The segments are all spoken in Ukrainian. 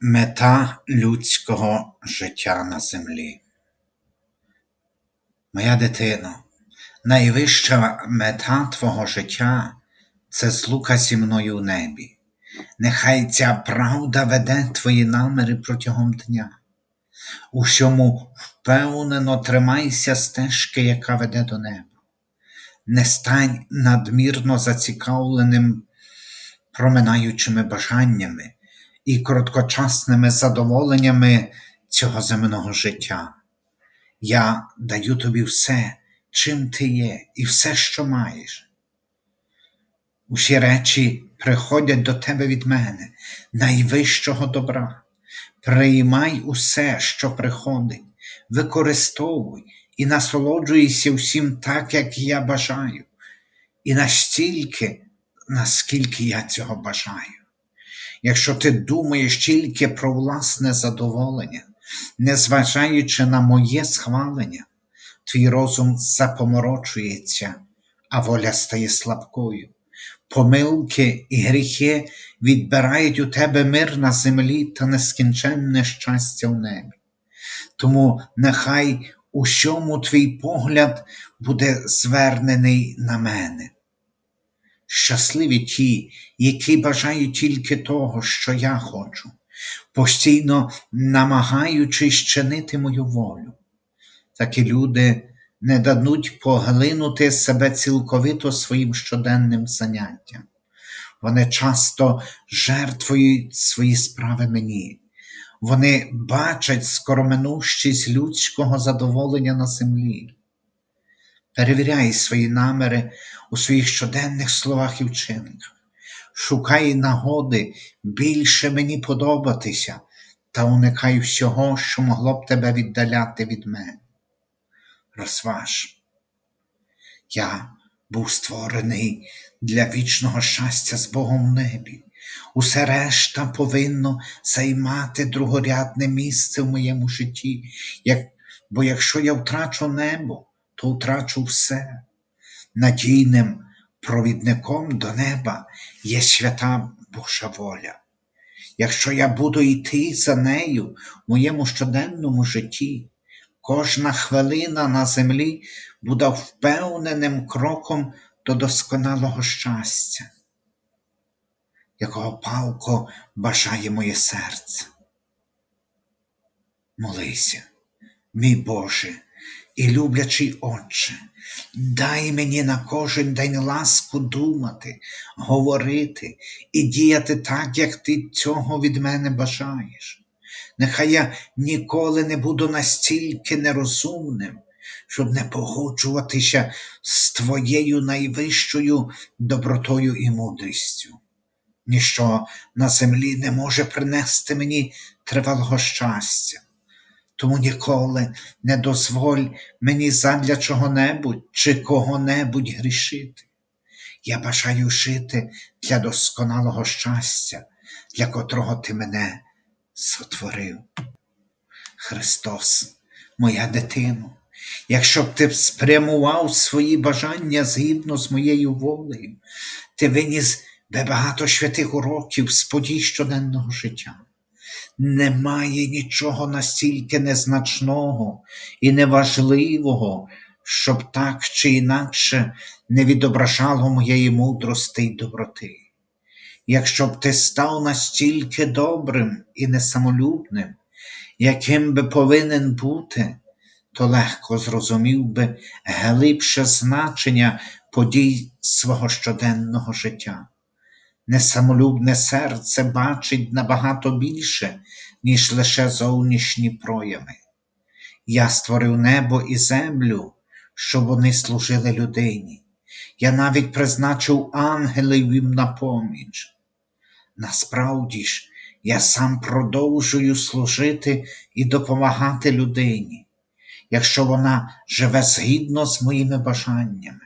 Мета людського життя на землі. Моя дитино, найвища мета твого життя це злука зі мною у небі. Нехай ця правда веде твої наміри протягом дня. Усьому впевнено тримайся стежки, яка веде до неба. Не стань надмірно зацікавленим проминаючими бажаннями і короткочасними задоволеннями цього земного життя. Я даю тобі все, чим ти є, і все, що маєш. Усі речі приходять до тебе від мене, найвищого добра. Приймай усе, що приходить, використовуй і насолоджуйся всім так, як я бажаю, і настільки, наскільки я цього бажаю. Якщо ти думаєш тільки про власне задоволення, незважаючи на моє схвалення, твій розум запоморочується, а воля стає слабкою. Помилки і гріхи відбирають у тебе мир на землі та нескінченне щастя в небі. Тому нехай усьому твій погляд буде звернений на мене. Щасливі ті, які бажають тільки того, що я хочу, постійно намагаючись чинити мою волю. Такі люди не дадуть поглинути себе цілковито своїм щоденним заняттям. Вони часто жертвують свої справи мені. Вони бачать скороминущість людського задоволення на землі. Перевіряй свої наміри у своїх щоденних словах і вчинках. Шукай нагоди більше мені подобатися та уникай всього, що могло б тебе віддаляти від мене. Розваж. Я був створений для вічного щастя з Богом в небі. Усе решта повинно займати другорядне місце в моєму житті, як, бо якщо я втрачу небо, то втрачу все. Надійним провідником до неба є свята Божа воля. Якщо я буду йти за нею в моєму щоденному житті, кожна хвилина на землі буде впевненим кроком до досконалого щастя, якого палко бажає моє серце. Молися, мій Боже і люблячий Отче, дай мені на кожен день ласку думати, говорити і діяти так, як ти цього від мене бажаєш. Нехай я ніколи не буду настільки нерозумним, щоб не погоджуватися з твоєю найвищою добротою і мудрістю. Ніщо на землі не може принести мені тривалого щастя. Тому ніколи не дозволь мені задля чого-небудь чи кого-небудь грішити. Я бажаю жити для досконалого щастя, для котрого ти мене сотворив. Христос, моя дитино, якщо б ти спрямував свої бажання згідно з моєю волею, ти виніс би багато святих уроків з подій щоденного життя. Немає нічого настільки незначного і неважливого, щоб так чи інакше не відображало моєї мудрости й доброти. Якщо б ти став настільки добрим і несамолюбним, яким би повинен бути, то легко зрозумів би глибше значення подій свого щоденного життя. Несамолюбне серце бачить набагато більше, ніж лише зовнішні прояви. Я створив небо і землю, щоб вони служили людині. Я навіть призначив ангелів їм на поміч. Насправді ж, я сам продовжую служити і допомагати людині, якщо вона живе згідно з моїми бажаннями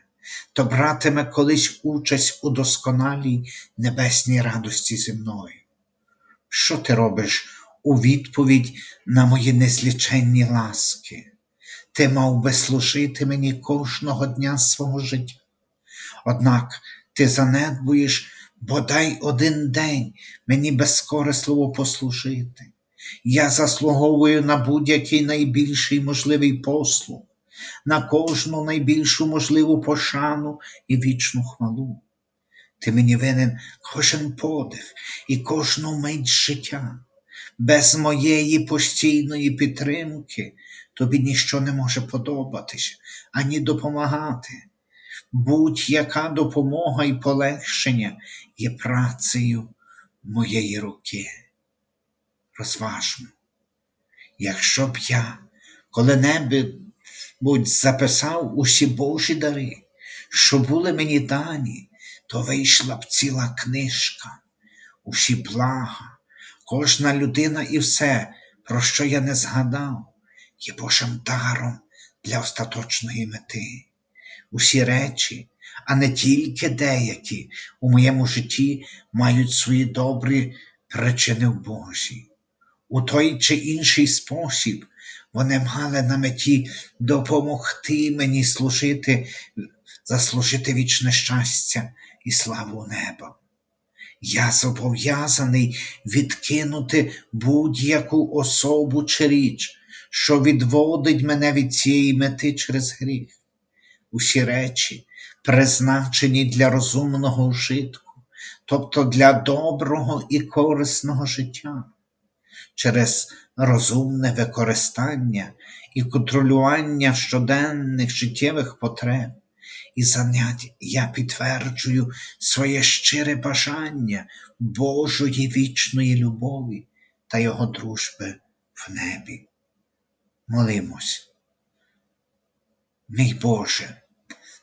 то братиме колись участь у досконалій небесній радості зі мною. Що ти робиш у відповідь на мої незліченні ласки? Ти мав би служити мені кожного дня свого життя. Однак ти занедбуєш бодай один день мені безкорисливо послужити. Я заслуговую на будь-який найбільший можливий послуг, на кожну найбільшу можливу пошану і вічну хвалу. Ти мені винен кожен подих і кожну мить життя. Без моєї постійної підтримки тобі ніщо не може подобатись, ані допомагати. Будь-яка допомога і полегшення є працею моєї руки. Розважмо, якщо б я коли-небудь записав усі Божі дари, що були мені дані, то вийшла б ціла книжка, усі блага, кожна людина і все, про що я не згадав, є Божим даром для остаточної мети. Усі речі, а не тільки деякі у моєму житті мають свої добрі причини в Божі. У той чи інший спосіб вони мали на меті допомогти мені служити, заслужити вічне щастя і славу неба. Я зобов'язаний відкинути будь-яку особу чи річ, що відводить мене від цієї мети через гріх. Усі речі, призначені для розумного вжитку, тобто для доброго і корисного життя. Через розумне використання і контролювання щоденних життєвих потреб і занять я підтверджую своє щире бажання Божої вічної любові та Його дружби в небі. Молимось. Мій Боже,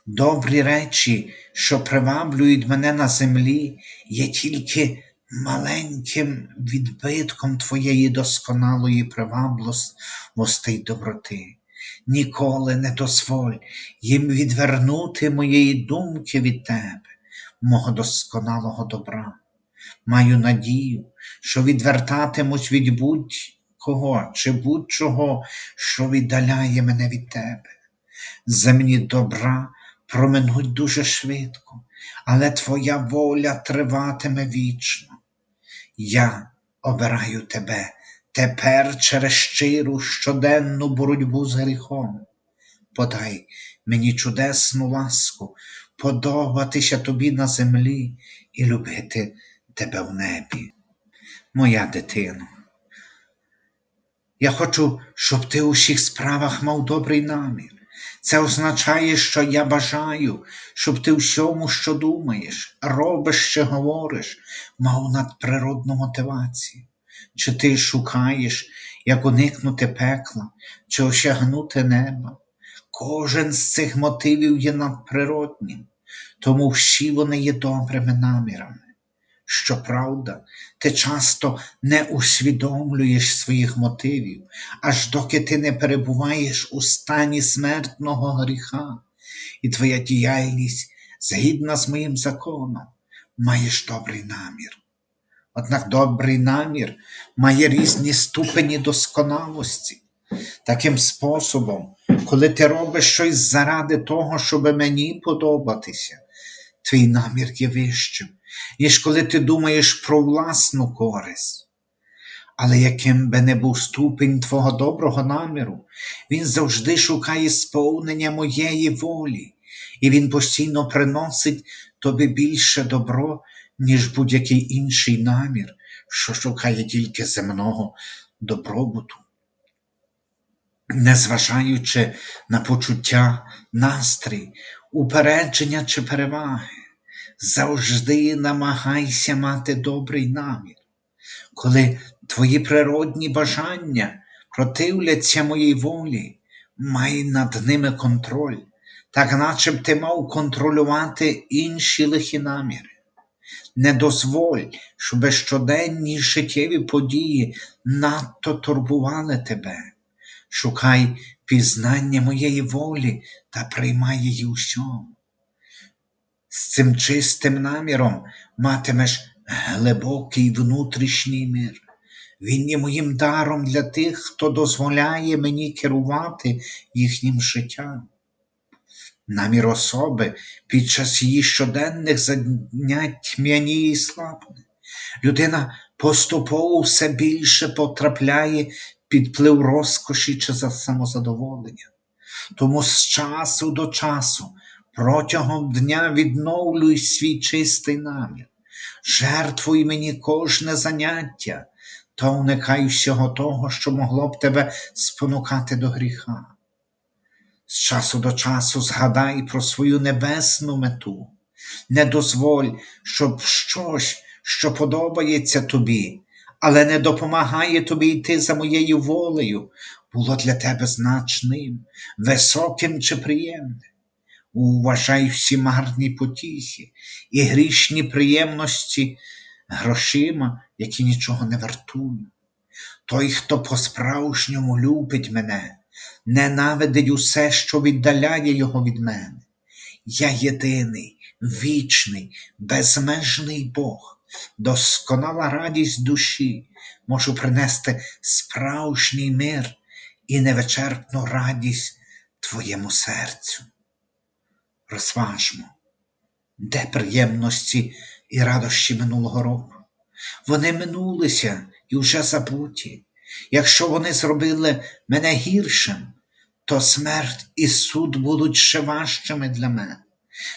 добрі речі, що приваблюють мене на землі, є тільки маленьким відбитком Твоєї досконалої привабливості й доброти. Ніколи не дозволь їм відвернути моєї думки від Тебе, мого досконалого добра. Маю надію, що відвертатимусь від будь-кого чи будь-чого, що віддаляє мене від Тебе. Земні добра проминуть дуже швидко, але Твоя воля триватиме вічно. Я обираю Тебе тепер через щиру щоденну боротьбу з гріхом. Подай мені чудесну ласку, подобатися тобі на землі і любити тебе в небі. Моя дитино, я хочу, щоб ти у всіх справах мав добрий намір. Це означає, що я бажаю, щоб ти всьому, що думаєш, робиш чи говориш, мав надприродну мотивацію. Чи ти шукаєш, як уникнути пекла, чи осягнути неба? Кожен з цих мотивів є надприроднім, тому всі вони є добрими намірами. Щоправда, ти часто не усвідомлюєш своїх мотивів, аж доки ти не перебуваєш у стані смертного гріха, і твоя діяльність, згідна з моїм законом, маєш добрий намір. Однак добрий намір має різні ступені досконалості. Таким способом, коли ти робиш щось заради того, щоб мені подобатися, твій намір є вищим, ніж коли ти думаєш про власну користь. Але яким би не був ступінь твого доброго наміру, він завжди шукає сповнення моєї волі, і він постійно приносить тобі більше добро, ніж будь-який інший намір, що шукає тільки земного добробуту. Незважаючи на почуття, настрій, упередження чи переваги, завжди намагайся мати добрий намір. Коли твої природні бажання противляться моїй волі, май над ними контроль, так наче б ти мав контролювати інші лихі наміри. Не дозволь, щоб щоденні життєві події надто турбували тебе. Шукай пізнання моєї волі та приймай її усьому. З цим чистим наміром матимеш глибокий внутрішній мир. Він є моїм даром для тих, хто дозволяє мені керувати їхнім життям. намір особи під час її щоденних занять м'яніє і слабне. Людина поступово все більше потрапляє під вплив розкоші чи за самозадоволення. Тому з часу до часу протягом дня відновлюй свій чистий намір, жертвуй мені кожне заняття та уникай всього того, що могло б тебе спонукати до гріха. З часу до часу згадай про свою небесну мету. Не дозволь, щоб щось, що подобається тобі, але не допомагає тобі йти за моєю волею, було для тебе значним, високим чи приємним. Уважай всі марні потіхи і грішні приємності грошима, які нічого не вартують. Той, хто по-справжньому любить мене, ненавидить усе, що віддаляє його від мене. Я єдиний, вічний, безмежний Бог, досконала радість душі, можу принести справжній мир і невичерпну радість твоєму серцю. Розважмо, де приємності і радощі минулого року. Вони минулися і вже забуті. Якщо вони зробили мене гіршим, то смерть і суд будуть ще важчими для мене.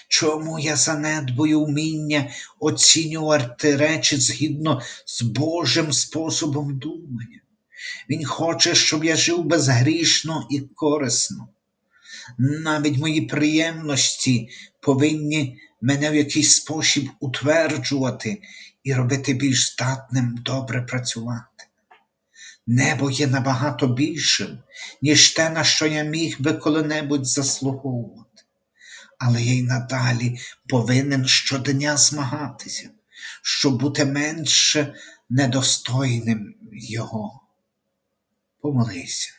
Чому я занедбую вміння оцінювати речі згідно з Божим способом думання? Він хоче, щоб я жив безгрішно і корисно. Навіть мої приємності повинні мене в якийсь спосіб утверджувати і робити більш здатним добре працювати. Небо є набагато більшим, ніж те, на що я міг би коли-небудь заслуговувати. Але я й надалі повинен щодня змагатися, щоб бути менше недостойним Його. Помолися,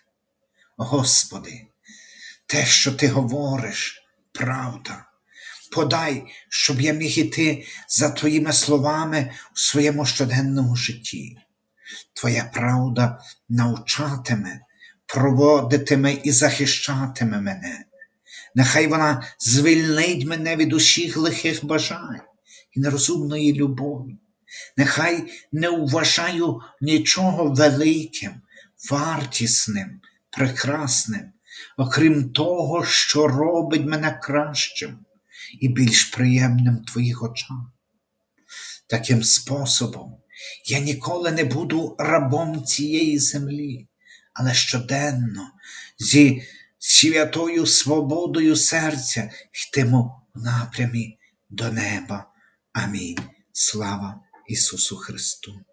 Господи, те, що Ти говориш, правда. Подай, щоб я міг іти за Твоїми словами у своєму щоденному житті. Твоя правда навчатиме, проводитиме і захищатиме мене. Нехай вона звільнить мене від усіх лихих бажань і нерозумної любові. Нехай не вважаю нічого великим, вартісним, прекрасним, окрім того, що робить мене кращим і більш приємним в твоїх очах. Таким способом я ніколи не буду рабом цієї землі, але щоденно зі святою свободою серця йтиму в напрямі до неба. Амінь. Слава Ісусу Христу!